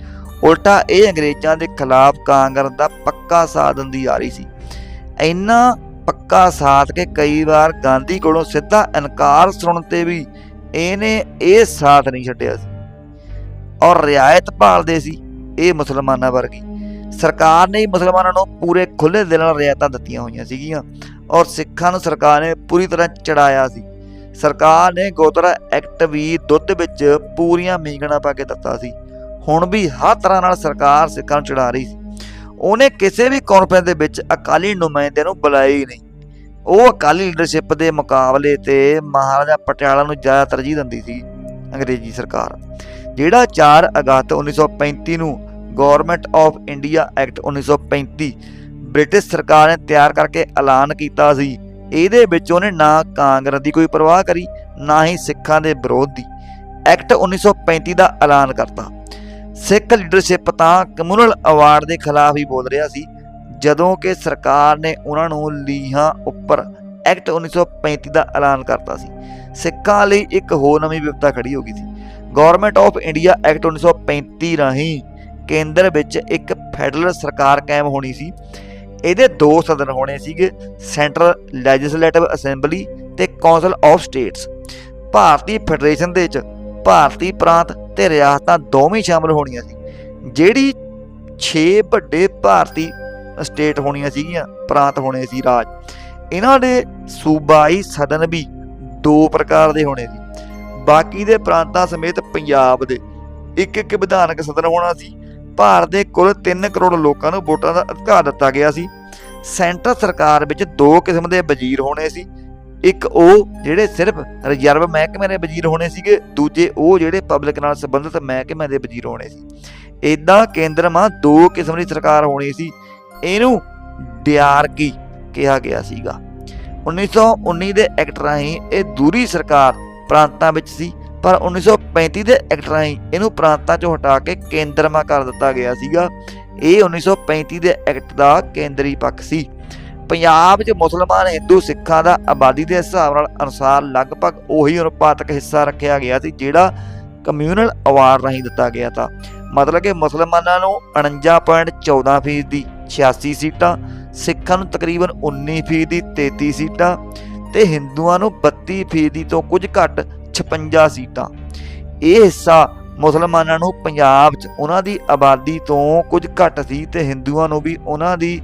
Speaker 1: ਉਲਟਾ ਇਹ ਅੰਗਰੇਜ਼ਾਂ ਦੇ ਖਿਲਾਫ ਕਾਂਗਰਸ ਦਾ ਪੱਕਾ ਸਾਥ ਦਿੰਦੀ ਆ ਰਹੀ ਸੀ। ਇੰਨਾ ਪੱਕਾ ਸਾਥ ਕਿ ਕਈ ਵਾਰ ਗਾਂਧੀ ਕੋਲੋਂ ਸਿੱਧਾ ਇਨਕਾਰ ਸੁਣਨ ਤੇ ਵੀ ਇਹਨੇ ਇਹ ਸਾਥ ਨਹੀਂ ਛੱਡਿਆ ਸੀ। ਔਰ ਰਿਆਇਤ ਭਾਲਦੇ ਸੀ ਇਹ ਮੁਸਲਮਾਨਾਂ ਵਰਗੀ। ਸਰਕਾਰ ਨੇ ਮੁਸਲਮਾਨਾਂ ਨੂੰ ਪੂਰੇ ਖੁੱਲੇ ਦਿਲ ਨਾਲ ਰਿਆਇਤਾਂ ਦਿੱਤੀਆਂ ਹੋਈਆਂ ਸੀਗੀਆਂ ਔਰ ਸਿੱਖਾਂ ਨੂੰ ਸਰਕਾਰ ਨੇ ਪੂਰੀ ਤਰ੍ਹਾਂ ਚੜਾਇਆ ਸੀ। ਸਰਕਾਰ ਨੇ ਗੋਤਰਾ ਐਕਟ ਵੀ ਦੁੱਧ ਵਿੱਚ ਪੂਰੀਆਂ ਮੀਂਗਣਾ ਪਾ ਕੇ ਦਿੱਤਾ ਸੀ। ਹੁਣ ਵੀ ਹਰ ਤਰ੍ਹਾਂ ਨਾਲ ਸਰਕਾਰ ਸਿੱਖਾਂ ਨੂੰ ਚੜਾ ਰਹੀ ਸੀ। ਉਹਨੇ ਕਿਸੇ ਵੀ ਕਾਨਫਰੰਸ ਦੇ ਵਿੱਚ ਅਕਾਲੀ ਨੁਮਾਇੰਦਿਆਂ ਨੂੰ ਬੁਲਾਇਆ ਹੀ ਨਹੀਂ। ਉਹ ਅਕਾਲੀ ਲੀਡਰਸ਼ਿਪ ਦੇ ਮੁਕਾਬਲੇ ਤੇ ਮਹਾਰਾਜਾ ਪਟਿਆਲਾ ਨੂੰ ਜ਼ਿਆਦਾ ਤਰਜੀਹ ਦਿੰਦੀ ਸੀ, ਅੰਗਰੇਜ਼ੀ ਸਰਕਾਰ। ਜਿਹੜਾ 4 ਅਗਸਤ 1935 ਨੂੰ government of India act 1935 British ਸਰਕਾਰ ਨੇ ਤਿਆਰ ਕਰਕੇ ਐਲਾਨ ਕੀਤਾ ਸੀ ਇਹਦੇ ਵਿੱਚ ਉਹਨੇ ਨਾ ਕਾਂਗਰਸ ਦੀ ਕੋਈ ਪਰਵਾਹ ਕਰੀ, ਨਾ ਹੀ ਸਿੱਖਾਂ ਦੇ ਵਿਰੋਧ ਦੀ। ਐਕਟ 1935 ਦਾ ਐਲਾਨ ਕਰਤਾ। ਸਿੱਖ ਲੀਡਰਸ਼ਿਪ ਤਾਂ ਕਮਿਊਨਲ ਅਵਾਰਡ ਦੇ ਖਿਲਾਫ ਹੀ ਬੋਲ ਰਿਹਾ ਸੀ, ਜਦੋਂ ਕਿ ਸਰਕਾਰ ਨੇ ਉਹਨਾਂ ਨੂੰ ਲੀਹਾਂ ਉੱਪਰ ਐਕਟ 1935 ਦਾ ਐਲਾਨ ਕਰਤਾ ਸੀ। ਸਿੱਖਾਂ ਲਈ ਇੱਕ ਹੋਰ ਨਵੀਂ ਵਿਪਤਾ ਖੜੀ ਹੋ ਗਈ ਸੀ। ਗਵਰਨਮੈਂਟ ਆਫ ਇੰਡੀਆ ਐਕਟ 1935 ਰਾਹੀਂ ਕੇਂਦਰ ਵਿੱਚ ਇੱਕ ਫੈਡਰਲ ਸਰਕਾਰ ਕਾਇਮ ਹੋਣੀ ਸੀ। ਇਹਦੇ ਦੋ ਸਦਨ ਹੋਣੇ ਸੀਗੇ ਸੈਂਟਰਲ ਲੈਜਿਸਲੇਟਿਵ ਅਸੈਂਬਲੀ ਤੇ ਕਾਉਂਸਲ ਆਫ ਸਟੇਟਸ ਭਾਰਤੀ ਫੈਡਰੇਸ਼ਨ ਦੇ ਵਿੱਚ ਭਾਰਤੀ ਪ੍ਰਾਂਤ ਤੇ ਰਿਆਸਤਾਂ ਦੋਵੇਂ ਸ਼ਾਮਲ ਹੋਣੀਆਂ ਸੀ। ਜਿਹੜੀ 6 ਵੱਡੇ ਭਾਰਤੀ ਸਟੇਟ ਹੋਣੀਆਂ ਸੀਗੀਆਂ, ਪ੍ਰਾਂਤ ਹੋਣੇ ਸੀ ਰਾਜ। ਇਹਨਾਂ ਦੇ ਸੂਬਾਈ ਸਦਨ ਵੀ ਦੋ ਪ੍ਰਕਾਰ ਦੇ ਹੋਣੇ ਸੀ। ਬਾਕੀ ਦੇ ਪ੍ਰਾਂਤਾਂ ਸਮੇਤ ਪੰਜਾਬ ਦੇ ਇੱਕ ਇੱਕ ਵਿਧਾਨਕ ਸਦਨ ਹੋਣਾ ਸੀ। ਭਾਰਤ ਦੇ ਕੁੱਲ 3 ਕਰੋੜ ਲੋਕਾਂ ਨੂੰ ਵੋਟਾਂ ਦਾ ਅਧਿਕਾਰ ਦਿੱਤਾ ਗਿਆ ਸੀ। ਸੈਂਟਰ ਸਰਕਾਰ ਵਿੱਚ ਦੋ ਕਿਸਮ ਦੇ ਵਜ਼ੀਰ ਹੋਣੇ ਸੀ। ਇੱਕ ਉਹ ਜਿਹੜੇ ਸਿਰਫ ਰਿਜ਼ਰਵ ਮਹਿਕਮੇ ਦੇ ਵਜ਼ੀਰ ਹੋਣੇ ਸੀਗੇ, ਦੂਜੇ ਉਹ ਜਿਹੜੇ ਪਬਲਿਕ ਨਾਲ ਸੰਬੰਧਿਤ ਮਹਿਕਮੇ ਦੇ ਵਜ਼ੀਰ ਹੋਣੇ ਸੀ। ਇਦਾਂ ਕੇਂਦਰ ਮਾ ਦੋ ਕਿਸਮ ਦੀ ਸਰਕਾਰ ਹੋਣੀ ਸੀ। ਇਹਨੂੰ ਡਿਆਰਕੀ ਕਿਹਾ ਗਿਆ ਸੀਗਾ। 1919 ਦੇ ਐਕਟ ਰਾਹੀਂ ਇਹ ਦੂਰੀ ਸਰਕਾਰ ਪ੍ਰਾਂਤਾਂ ਵਿੱਚ ਸੀ। ਪਰ 1935 ਦੇ ਐਕਟ ਰਾਹੀਂ ਇਹਨੂੰ ਪ੍ਰਾਂਤਾਂ ਚੋਂ ਹਟਾ ਕੇ ਕੇਂਦਰਮਾ ਕਰ ਦਿੱਤਾ ਗਿਆ ਸੀਗਾ। ਇਹ 1935 ਦੇ ਐਕਟ ਦਾ ਕੇਂਦਰੀ ਪੱਖ ਸੀ। ਪੰਜਾਬ 'ਚ ਮੁਸਲਮਾਨ ਹਿੰਦੂ ਸਿੱਖਾਂ ਦਾ ਆਬਾਦੀ ਦੇ ਹਿਸਾਬ ਨਾਲ ਅਨੁਸਾਰ ਲਗਭਗ ਉਹੀ ਅਨੁਪਾਤਕ ਹਿੱਸਾ ਰੱਖਿਆ ਗਿਆ ਸੀ, ਜਿਹੜਾ ਕਮਿਊਨਲ ਅਵਾਰਡ ਰਾਹੀਂ ਦਿੱਤਾ ਗਿਆ ਤਾਂ। ਮਤਲਬ ਕਿ ਮੁਸਲਮਾਨਾਂ ਨੂੰ 49.14% ਦੀ 86 ਸੀਟਾਂ, ਸਿੱਖਾਂ ਨੂੰ ਤਕਰੀਬਨ 19% ਦੀ 33 ਸੀਟਾਂ ਤੇ ਹਿੰਦੂਆਂ ਨੂੰ 32% ਦੀ ਤੋਂ ਕੁਝ ਘੱਟ 56 ਸੀਟਾਂ। ਇਹ ਹਿੱਸਾ ਮੁਸਲਮਾਨਾਂ ਨੂੰ ਪੰਜਾਬ 'ਚ ਉਹਨਾਂ ਦੀ ਆਬਾਦੀ ਤੋਂ ਕੁਝ ਘੱਟ ਸੀ ਤੇ ਹਿੰਦੂਆਂ ਨੂੰ ਵੀ ਉਹਨਾਂ ਦੀ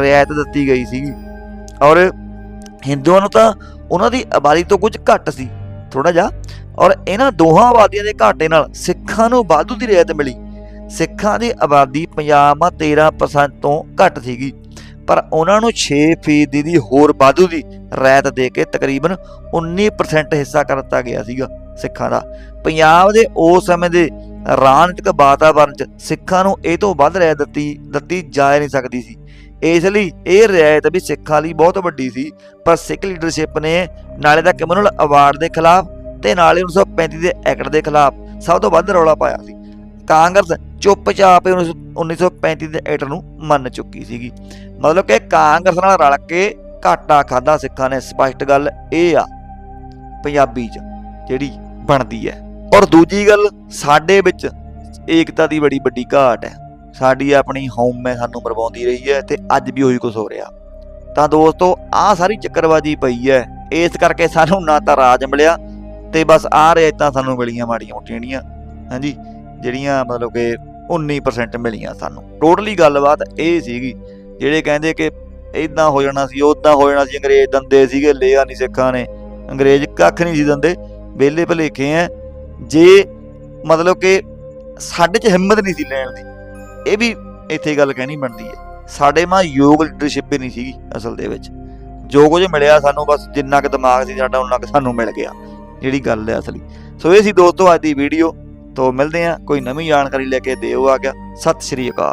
Speaker 1: ਰਿਆਇਤ ਦਿੱਤੀ ਗਈ ਸੀ। ਔਰ ਹਿੰਦੂਆਂ ਨੂੰ ਤਾਂ ਉਹਨਾਂ ਦੀ ਆਬਾਦੀ ਤੋਂ ਕੁਝ ਘੱਟ ਸੀ ਥੋੜਾ ਜਿਹਾ। ਔਰ ਇਹਨਾਂ ਦੋਹਾਂ ਆਬਾਦੀਆਂ ਦੇ ਘਾਟੇ ਨਾਲ ਸਿੱਖਾਂ ਨੂੰ ਵਾਧੂ ਦੀ ਰਿਆਇਤ ਮਿਲੀ। ਸਿੱਖਾਂ ਦੀ ਆਬਾਦੀ ਪੰਜਾਬ ਮਾ 13% ਤੋਂ ਘੱਟ ਸੀਗੀ। ਪਰ ਉਹਨਾਂ ਨੂੰ 6% ਦੀ ਹੋਰ ਵਾਧੂ ਦੀ ਰਿਆਇਤ ਦੇ ਕੇ ਤਕਰੀਬਨ 19% ਹਿੱਸਾ ਕਰ ਦਿੱਤਾ ਗਿਆ ਸੀਗਾ ਸਿੱਖਾਂ ਦਾ। ਪੰਜਾਬ ਦੇ ਉਸ ਸਮੇਂ ਦੇ ਰਾਜਨੀਤਿਕ ਵਾਤਾਵਰਣ 'ਚ ਸਿੱਖਾਂ ਨੂੰ ਇਹ ਤੋਂ ਵੱਧ ਰਿਆਇਤ ਦਿੱਤੀ ਦਿੱਤੀ ਜਾ ਨਹੀਂ ਸਕਦੀ ਸੀ। ਇਸ ਲਈ ਇਹ ਰਿਆਇਤ ਵੀ ਸਿੱਖਾਂ ਲਈ ਬਹੁਤ ਵੱਡੀ ਸੀ, ਪਰ ਸਿੱਖ ਲੀਡਰਸ਼ਿਪ ਨੇ ਨਾਲੇ ਤਾਂ ਕਮਿਊਨਲ ਅਵਾਰਡ ਦੇ ਖਿਲਾਫ ਤੇ ਨਾਲੇ 1935 ਦੇ ਐਕਟ ਦੇ ਖਿਲਾਫ ਸਭ ਤੋਂ ਵੱਧ ਰੌਲਾ ਪਾਇਆ ਸੀ। ਕਾਂਗਰਸ ਚੁੱਪਚਾਪ ਹੀ 1935 ਦੇ ਐਕਟ ਨੂੰ ਮੰਨ ਚੁੱਕੀ ਸੀਗੀ। ਮਤਲਬ ਕਿ ਕਾਂਗਰਸ ਨਾਲ ਰਲ ਕੇ ਘਾਟਾ ਖਾਦਾ ਸਿੱਖਾਂ ਨੇ, ਸਪਸ਼ਟ ਗੱਲ ਇਹ ਆ, ਪੰਜਾਬੀ 'ਚ ਜਿਹੜੀ ਬਣਦੀ ਹੈ। ਔਰ ਦੂਜੀ ਗੱਲ, ਸਾਡੇ ਵਿੱਚ ਏਕਤਾ ਦੀ ਬੜੀ ਵੱਡੀ ਘਾਟ ਹੈ। ਸਾਡੀ ਆਪਣੀ ਹੋਮ ਹੈ, ਸਾਨੂੰ ਮਰਵਾਉਂਦੀ ਰਹੀ ਹੈ ਤੇ ਅੱਜ ਵੀ ਉਹੀ ਕੁਝ ਹੋ ਰਿਹਾ। ਤਾਂ ਦੋਸਤੋ, ਆਹ ਸਾਰੀ ਚੱਕਰਬਾਜੀ ਪਈ ਹੈ। ਇਸ ਕਰਕੇ ਸਾਨੂੰ ਨਾ ਤਾਂ ਰਾਜ ਮਿਲਿਆ ਤੇ ਬਸ ਆ ਰਿਆਇਤਾਂ ਸਾਨੂੰ ਮਿਲੀਆਂ ਮਾੜੀਆਂ ਮੋਟੀਆਂ ਜਿਹੜੀਆਂ, ਹਾਂਜੀ, ਜਿਹੜੀਆਂ ਮਤਲਬ ਕਿ 19% ਮਿਲੀਆਂ ਸਾਨੂੰ। ਟੋਟਲੀ ਗੱਲਬਾਤ ਇਹ ਸੀਗੀ, ਜਿਹੜੇ ਕਹਿੰਦੇ ਕਿ ਇਦਾਂ ਹੋ ਜਾਣਾ ਸੀ ਉਦਾਂ ਹੋ ਜਾਣਾ ਸੀ, ਅੰਗਰੇਜ਼ ਦੰਦੇ ਸੀਗੇ, ਲਿਆ ਨਹੀਂ ਸਿੱਖਾਂ ਨੇ। ਅੰਗਰੇਜ਼ ਕੱਖ ਨਹੀਂ ਸੀ ਦੰਦੇ, ਵਿਹਲੇ ਭਲੇਖੇ ਐ। ਜੇ ਮਤਲਬ ਕਿ ਸਾਡੇ 'ਚ ਹਿੰਮਤ ਨਹੀਂ ਸੀ ਲੈਣ ਦੀ, ਇਹ ਵੀ ਇੱਥੇ ਗੱਲ ਕਹਿਣੀ ਬਣਦੀ ਹੈ ਸਾਡੇ ਮਾਂ ਯੋਗ ਲੀਡਰਸ਼ਿਪ ਹੀ ਨਹੀਂ ਸੀਗੀ ਅਸਲ ਦੇ ਵਿੱਚ। ਜੋ ਕੁਝ ਮਿਲਿਆ ਸਾਨੂੰ, ਬਸ ਜਿੰਨਾ ਕੁ ਦਿਮਾਗ ਸੀ ਸਾਡਾ ਉਹਨਾਂ ਕੁ ਸਾਨੂੰ ਮਿਲ ਗਿਆ। ਜਿਹੜੀ ਗੱਲ ਹੈ ਅਸਲੀ। ਸੋ ਇਹ ਸੀ ਦੋਸਤੋ ਅੱਜ ਦੀ ਵੀਡੀਓ ਤੋਂ ਮਿਲਦੇ ਹਾਂ। ਕੋਈ ਨਵੀਂ ਜਾਣਕਾਰੀ ਲੈ ਕੇ ਦਿਓ ਆ ਗਿਆ। ਸਤਿ ਸ਼੍ਰੀ ਅਕਾਲ।